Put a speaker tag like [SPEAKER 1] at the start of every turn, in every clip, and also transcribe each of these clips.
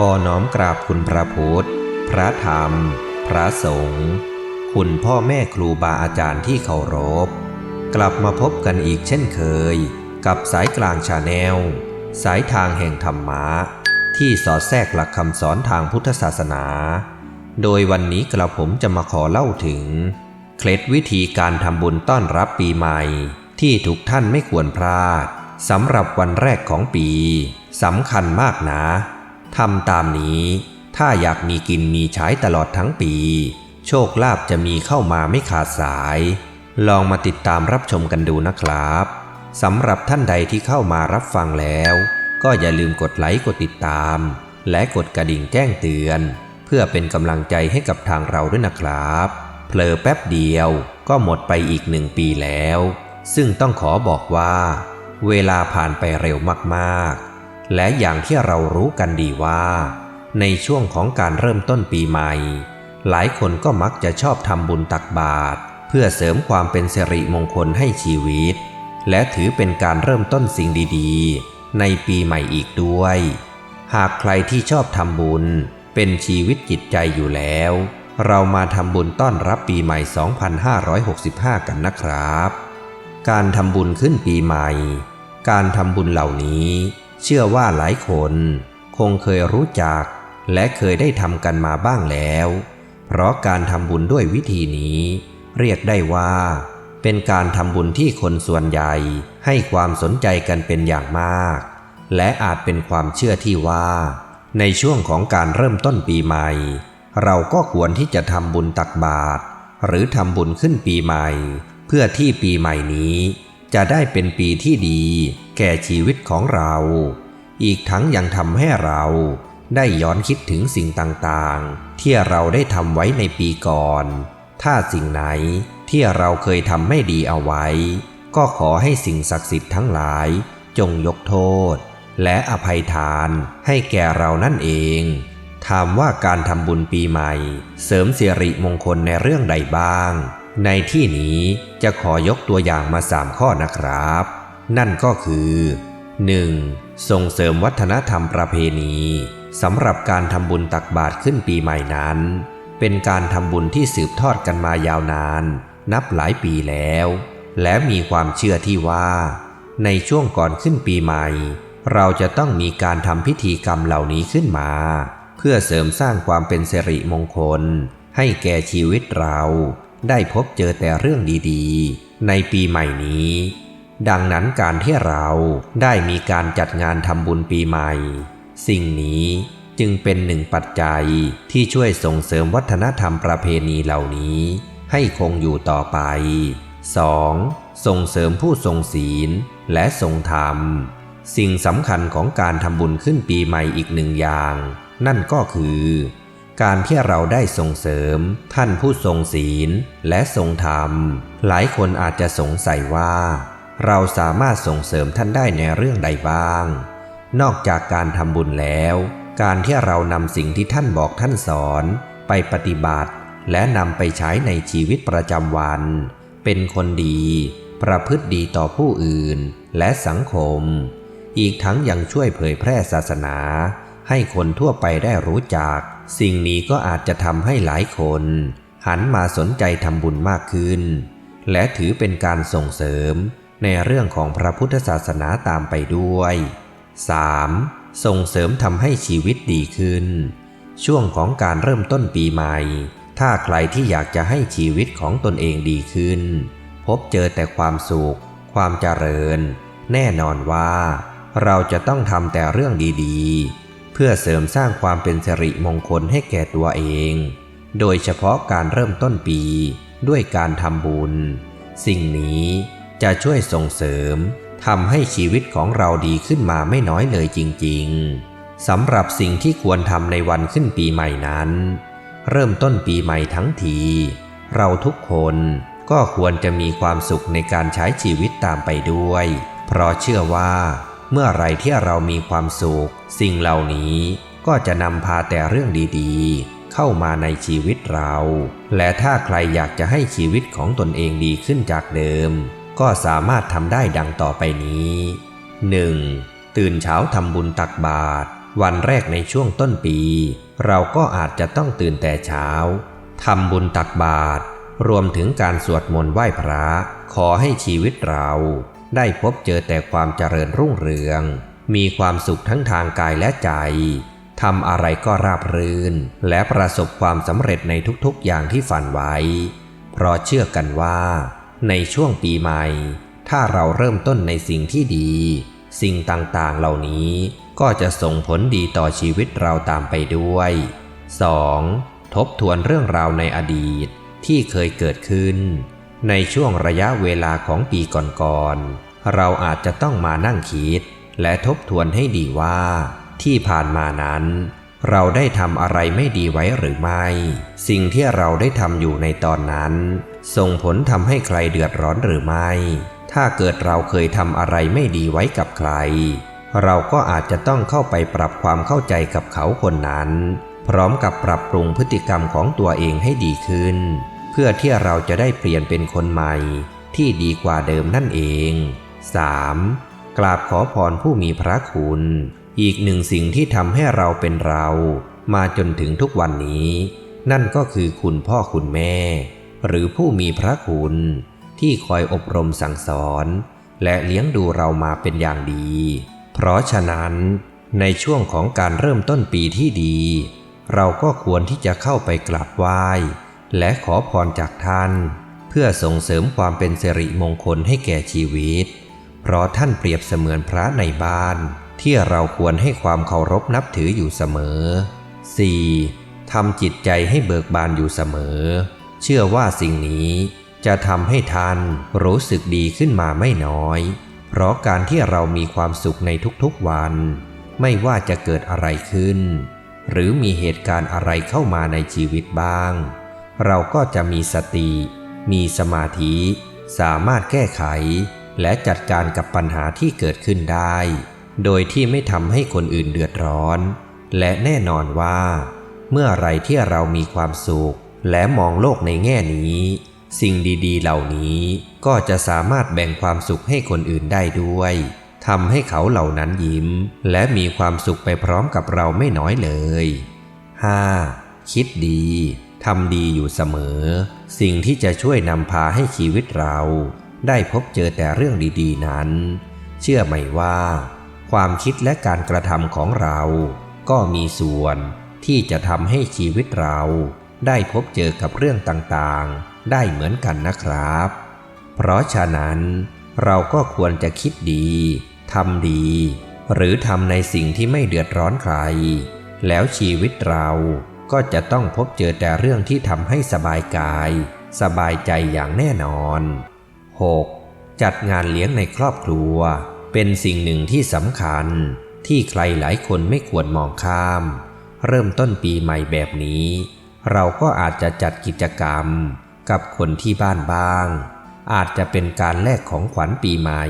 [SPEAKER 1] ขอน้อมกราบคุณพระพุทธ พระธรรม พระสงฆ์ คุณพ่อแม่ครูบาอาจารย์ที่เคารพ กลับมาพบกันอีกเช่นเคย กับสายกลางชาแนล สายทางแห่งธรรมะ ที่สอดแทรกหลักคำสอนทางพุทธศาสนา โดยวันนี้กระผมจะมาขอเล่าถึง เคล็ดวิธีการทำบุญต้อนรับปีใหม่ ที่ทุกท่านไม่ควรพลาดสำหรับวันแรกของปีสำคัญมากนะ ทำตามนี้ ถ้าอยากมีกินมีใช้ตลอดทั้งปี โชคลาภจะมีเข้ามาไม่ขาดสาย ลองมาติดตามรับชมกันดูนะครับสำหรับท่านใดที่เข้ามารับฟังแล้ว ก็อย่าลืมกดไลค์กดติดตาม และกดกระดิ่งแจ้งเตือน เพื่อเป็นกำลังใจให้กับทางเราด้วยนะครับเผลอแป๊บเดียวก็หมดไปอีกหนึ่งปีแล้ว ซึ่งต้องขอบอกว่า เวลาผ่านไปเร็วมากๆ และอย่างที่เรารู้กันดีว่า ในช่วงของการเริ่มต้นปีใหม่ หลายคนก็มักจะชอบทำบุญตักบาตรเพื่อเสริมความเป็นสิริมงคลให้ชีวิต และถือเป็นการเริ่มต้นสิ่งดีๆ ในปีใหม่อีกด้วย หากใครที่ชอบทำบุญ เป็นชีวิตจิตใจอยู่แล้ว เรามาทำบุญต้อนรับปีใหม่ 2565 กันนะครับ การทำบุญขึ้นปีใหม่ การทำบุญเหล่านี้ เชื่อว่าหลายคนคงเคยรู้จัก และเคยได้ทำกันมาบ้างแล้ว เพราะการทำบุญด้วยวิธีนี้ เรียกได้ว่า เป็นการทำบุญที่คนส่วนใหญ่ให้ความสนใจกันเป็นอย่างมาก และอาจเป็นความเชื่อที่ว่า ในช่วงของการเริ่มต้นปีใหม่ เราก็ควรที่จะทำบุญตักบาตรหรือทำบุญขึ้นปีใหม่ เพื่อที่ปีใหม่นี้ จะได้เป็นปีที่ดี แก่ชีวิตของเรา อีกทั้งยังทำให้เราได้ย้อนคิดถึงสิ่งต่างๆ ที่เราได้ทำไว้ในปีก่อน ถ้าสิ่งไหนที่เราเคยทำไม่ดีเอาไว้ ก็ขอให้สิ่งศักดิ์สิทธิ์ทั้งหลาย จงยกโทษ และอภัยทานให้แก่เรานั่นเองถามว่าการทำบุญปีใหม่ เสริมสิริมงคลในเรื่องใดบ้าง ในที่นี้จะขอยกตัวอย่างมาสามข้อนะครับ นั่นก็คือ 1. ส่งเสริมวัฒนธรรมประเพณีสำหรับการทำบุญตักบาตรขึ้นปีใหม่นั้น เป็นการทำบุญที่สืบทอดกันมายาวนาน นับหลายปีแล้ว และมีความเชื่อที่ว่า ในช่วงก่อนขึ้นปีใหม่ เราจะต้องมีการทำพิธีกรรมเหล่านี้ขึ้นมา เพื่อเสริมสร้างความเป็นสิริมงคล ให้แก่ชีวิตเรา ได้พบเจอแต่เรื่องดีๆ ในปีใหม่นี้ ดังนั้นการที่เราได้มีการจัดงานทำบุญปีใหม่ สิ่งนี้จึงเป็นหนึ่งปัจจัยที่ช่วยส่งเสริมวัฒนธรรมประเพณีเหล่านี้ ให้คงอยู่ต่อไป 2. ส่งเสริมผู้ทรงศีลและทรงธรรม สิ่งสำคัญของการทำบุญขึ้นปีใหม่อีกหนึ่งอย่าง นั่นก็คือ การที่เราได้ส่งเสริม ท่านผู้ทรงศีลและทรงธรรม หลายคนอาจจะสงสัยว่า เราสามารถส่งเสริมท่านได้ในเรื่องใดบ้าง นอกจากการทำบุญแล้ว การที่เรานำสิ่งที่ท่านบอกท่านสอน ไปปฏิบัติ และนำไปใช้ในชีวิตประจำวัน เป็นคนดี ประพฤติดีต่อผู้อื่น และสังคม อีกทั้งยังช่วยเผยแพร่ศาสนา ให้คนทั่วไปได้รู้จัก สิ่งนี้ก็อาจจะทำให้หลายคน หันมาสนใจทำบุญมากขึ้น และถือเป็นการส่งเสริม ในเรื่องของพระพุทธศาสนาตามไปด้วย 3. ส่งเสริมทำให้ชีวิตดีขึ้น ช่วงของการเริ่มต้นปีใหม่ ถ้าใครที่อยากจะให้ชีวิตของตนเองดีขึ้น พบเจอแต่ความสุข ความเจริญ แน่นอนว่า เราจะต้องทำแต่เรื่องดีๆ เพื่อเสริมสร้างความเป็นสิริมงคลให้แก่ตัวเอง โดยเฉพาะการเริ่มต้นปีด้วยการทำบุญ สิ่งนี้จะช่วยส่งเสริมทำให้ชีวิตของเราดีขึ้นมาไม่น้อยเลยจริง ๆสำหรับสิ่งที่ควรทำในวันขึ้นปีใหม่นั้น เริ่มต้นปีใหม่ทั้งที เราทุกคนก็ควรจะมีความสุขในการใช้ชีวิตตามไปด้วย เพราะเชื่อว่า เมื่อไรที่เรามีความสุข สิ่งเหล่านี้ก็จะนำพาแต่เรื่องดีๆ เข้ามาในชีวิตเรา และถ้าใครอยากจะให้ชีวิตของตนเองดีขึ้นจากเดิม ก็สามารถทำได้ดังต่อไปนี้ 1. ตื่นเช้าทำบุญตักบาตรวันแรกในช่วงต้นปี เราก็อาจจะต้องตื่นแต่เช้าทำบุญตักบาตรรวมถึงการสวดมนต์ไหว้พระ ขอให้ชีวิตเรา ได้พบเจอแต่ความเจริญรุ่งเรือง มีความสุขทั้งทางกายและใจทำอะไรก็ราบรื่น และประสบความสำเร็จในทุกๆอย่างที่ฝันไว้ เพราะเชื่อกันว่า ในช่วงปีใหม่ ถ้าเราเริ่มต้นในสิ่งที่ดี สิ่งต่างๆเหล่านี้ก็จะส่งผลดีต่อชีวิตเราตามไปด้วย 2. ทบทวนเรื่องราวในอดีตที่เคยเกิดขึ้น ในช่วงระยะเวลาของปีก่อนๆ เราอาจจะต้องมานั่งคิด และทบทวนให้ดีว่า ที่ผ่านมานั้น เราได้ทำอะไรไม่ดีไว้หรือไม่ สิ่งที่เราได้ทำอยู่ในตอนนั้น ส่งผลทำให้ใครเดือดร้อนหรือไม่ ถ้าเกิดเราเคยทำอะไรไม่ดีไว้กับใคร เราก็อาจจะต้องเข้าไปปรับความเข้าใจกับเขาคนนั้น พร้อมกับปรับปรุงพฤติกรรมของตัวเองให้ดีขึ้น พื่อที่เราจะได้เปลี่ยนเป็นคนใหม่ที่ดีกว่าเดิมนั่นเอง 3. กราบขอพรผู้มีพระคุณ อีกหนึ่งสิ่งที่ทำให้เราเป็นเรา มาจนถึงทุกวันนี้ นั่นก็คือคุณพ่อคุณแม่ หรือผู้มีพระคุณ ที่คอยอบรมสั่งสอน และเลี้ยงดูเรามาเป็นอย่างดี เพราะฉะนั้น ในช่วงของการเริ่มต้นปีที่ดี เราก็ควรที่จะเข้าไปกราบไหว้ และขอพรจากท่าน เพื่อส่งเสริมความเป็นสิริมงคลให้แก่ชีวิต เพราะท่านเปรียบเสมือนพระในบ้าน ที่เราควรให้ความเคารพนับถืออยู่เสมอ 4. ทำจิตใจให้เบิกบานอยู่เสมอ เชื่อว่าสิ่งนี้จะทำให้ท่านรู้สึกดีขึ้นมาไม่น้อย เพราะการที่เรามีความสุขในทุกๆวัน ไม่ว่าจะเกิดอะไรขึ้น หรือมีเหตุการณ์อะไรเข้ามาในชีวิตบ้าง เราก็จะมีสติ มีสมาธิ สามารถแก้ไข และจัดการกับปัญหาที่เกิดขึ้นได้ โดยที่ไม่ทำให้คนอื่นเดือดร้อน และแน่นอนว่า เมื่อไรที่เรามีความสุข และมองโลกในแง่นี้ สิ่งดีๆ เหล่านี้ก็จะสามารถแบ่งความสุขให้คนอื่นได้ด้วยทำให้เขาเหล่านั้นยิ้ม และมีความสุขไปพร้อมกับเราไม่น้อยเลย 5. คิดดี ทำดีอยู่เสมอ สิ่งที่จะช่วยนำพาให้ชีวิตเรา ได้พบเจอแต่เรื่องดีๆนั้น เชื่อไหมว่า ความคิดและการกระทำของเรา ก็มีส่วนที่จะทำให้ชีวิตเรา ได้พบเจอกับเรื่องต่างๆ ได้เหมือนกันนะครับ เพราะฉะนั้นเราก็ควรจะคิดดีทำดี หรือทำในสิ่งที่ไม่เดือดร้อนใคร แล้วชีวิตเรา ก็จะต้องพบเจอแต่เรื่องที่ทำให้สบายกาย สบายใจอย่างแน่นอน 6. จัดงานเลี้ยงในครอบครัว เป็นสิ่งหนึ่งที่สำคัญ ที่ใครหลายคนไม่ควรมองข้าม เริ่มต้นปีใหม่แบบนี้ เราก็อาจจะจัดกิจกรรม กับคนที่บ้านบ้าง อาจจะเป็นการแลกของขวัญปีใหม่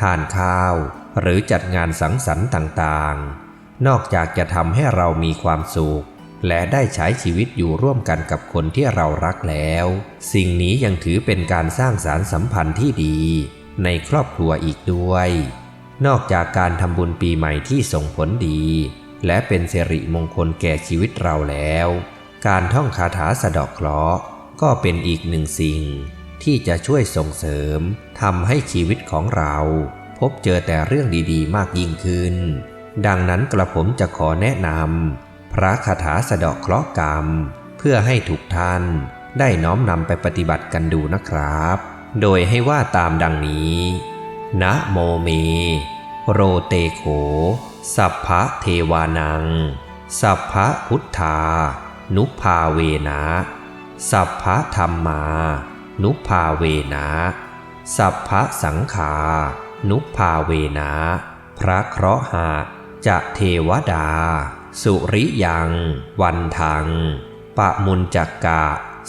[SPEAKER 1] ทานข้าว หรือจัดงานสังสรรค์ต่างๆ นอกจากจะทำให้เรามีความสุข และได้ใช้ชีวิตอยู่ร่วมกันกับคนที่เรารักแล้ว สิ่งนี้ยังถือเป็นการสร้างสารสัมพันธ์ที่ดี ในครอบครัวอีกด้วย นอกจากการทำบุญปีใหม่ที่ส่งผลดี และเป็นสิริมงคลแก่ชีวิตเราแล้ว การท่องคาถาสะดอกเคราะห์ก็เป็นอีกหนึ่งสิ่ง ที่จะช่วยส่งเสริมทำให้ชีวิตของเรา พบเจอแต่เรื่องดีๆ มากยิ่งขึ้น ดังนั้นกระผมจะขอแนะนำ พระคาถาสะเดอกเคราะห์กรรม เพื่อให้ทุกท่านได้น้อมนำไปปฏิบัติกันดูนะครับ โดยให้ว่าตามดังนี้นะโมเม โรเตโข สัพพะเทวานัง สัพพะพุทธา นุภาเวนะ สัพพะธรรมา นุภาเวนะ สัพพะสังขา นุภาเวนะ พระเคราะหะจะเทวดา สุริยัง วันทัง ปะมุนจักกะ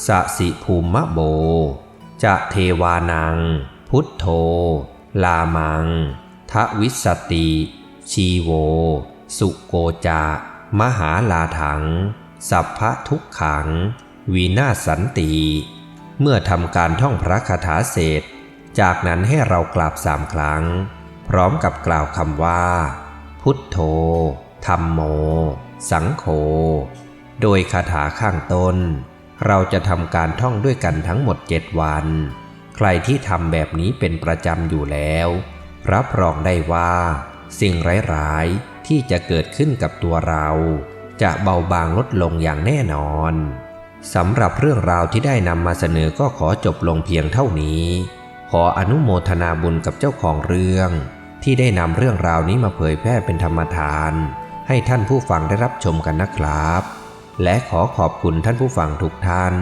[SPEAKER 1] สะสิภูมะโบ จะเทวานัง พุทโธ ลามัง ทวิสติ ชีโว สุโกจะมหาลาถัง สัพพะทุกขัง วีนาสันติ เมื่อทำการท่องพระคาถาเสร็จ จากนั้นให้เรากราบสามครั้ง พร้อมกับกล่าวคำว่า พุทโธ ธรรมโม สังโฆ โดยคาถาข้างต้น เราจะทำการท่องด้วยกันทั้งหมดเจ็ดวัน ใครที่ทำแบบนี้เป็นประจำอยู่แล้ว รับรองได้ว่า สิ่งร้ายๆที่จะเกิดขึ้นกับตัวเรา จะเบาบางลดลงอย่างแน่นอนสำหรับเรื่องราวที่ได้นำมาเสนอก็ขอจบลงเพียงเท่านี้ ขออนุโมทนาบุญกับเจ้าของเรื่อง ที่ได้นำเรื่องราวนี้มาเผยแพร่เป็นธรรมทาน ให้ท่านผู้ฟังได้รับชมกันนะครับ และขอขอบคุณท่านผู้ฟังทุกท่าน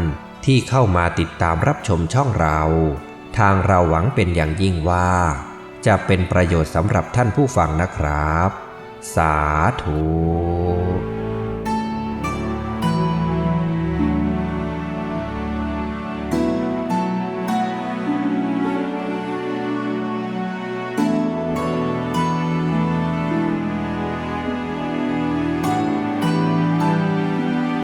[SPEAKER 1] ที่เข้ามาติดตามรับชมช่องเรา ทางเราหวังเป็นอย่างยิ่งว่า จะเป็นประโยชน์สำหรับท่านผู้ฟังนะครับ สาธุ